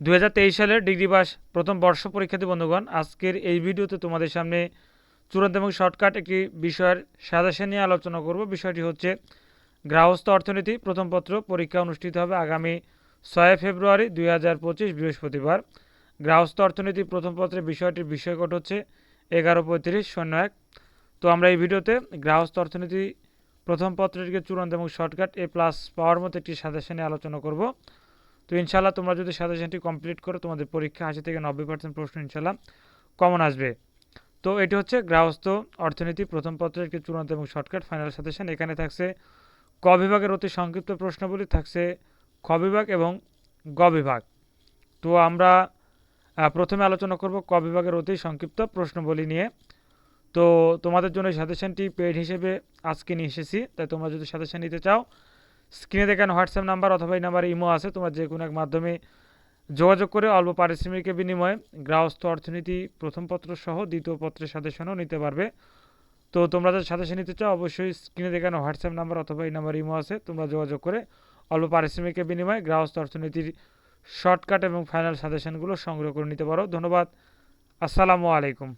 দুই হাজার তেইশ সালের ডিগ্রি পাস প্রথম বর্ষ পরীক্ষার্থী বন্ধুগণ, আজকের এই ভিডিওতে তোমাদের সামনে চূড়ান্ত এবং শর্টকাট একটি বিষয়ের সাজেশন নিয়ে আলোচনা করব। বিষয়টি হচ্ছে গ্রাহস্থ অর্থনীতি। প্রথম পত্র পরীক্ষা অনুষ্ঠিত হবে আগামী ছয় ফেব্রুয়ারি দুই হাজার পঁচিশ বৃহস্পতিবার। গ্রাহস্থ অর্থনীতি প্রথম পত্রের বিষয়টির বিষয়কট হচ্ছে এগারো পঁয়ত্রিশ শূন্য এক। তো আমরা এই ভিডিওতে গ্রাহস্থ অর্থনীতি প্রথম পত্রটিকে চূড়ান্ত এবং শর্টকাট এ প্লাস পাওয়ার মতো একটি সাজেশনে আলোচনা করব। তো ইনশাল্লাহ তোমরা যদি সাজেশনটি কমপ্লিট করো, তোমাদের পরীক্ষা আশি থেকে নব্বই পার্সেন্ট প্রশ্ন ইনশাল্লাহ কমন আসবে। তো এটি হচ্ছে গ্রাহস্থ অর্থনীতি প্রথম পত্রের একটি চূড়ান্ত এবং শর্টকাট ফাইনাল সাজেশন এখানে থাকছে ক বিভাগের অতি সংক্ষিপ্ত প্রশ্নগুলি থাকছে খ বিভাগ এবং গ বিভাগ। তো আমরা প্রথমে আলোচনা করব ক বিভাগের অতি সংক্ষিপ্ত প্রশ্নবলী নিয়ে। তো তোমাদের জন্য সাজেশনটি পেড হিসেবে আজকে নিয়ে এসেছি, তাই তোমরা যদি সাজেশন নিতে চাও স্ক্রিনে দেখেন হোয়াটসঅ্যাপ নাম্বার অথবা এই নাম্বারে ইমো আছে। তোমরা যে কোনো এক মাধ্যমে যোগাযোগ করে অল্প পারিশ্রমিকের বিনিময়ে গ্রাহস্থ অর্থনীতি প্রথম পত্র সহ দ্বিতীয় পত্রের সাজেশনও নিতে পারবে। তো তোমরা যাদের সাজেশন নিতে চাও, অবশ্যই স্ক্রিনে দেখানো হোয়াটসঅ্যাপ নাম্বার অথবা এই নাম্বার ইমো আছে। তোমরা যোগাযোগ করে অল্প পারিশ্রমিকের বিনিময়ে গ্রাহস্থ অর্থনীতির শর্টকাট এবং ফাইনাল সাজেশনগুলো সংগ্রহ করে নিতে পারো। ধন্যবাদ। আসসালামু আলাইকুম।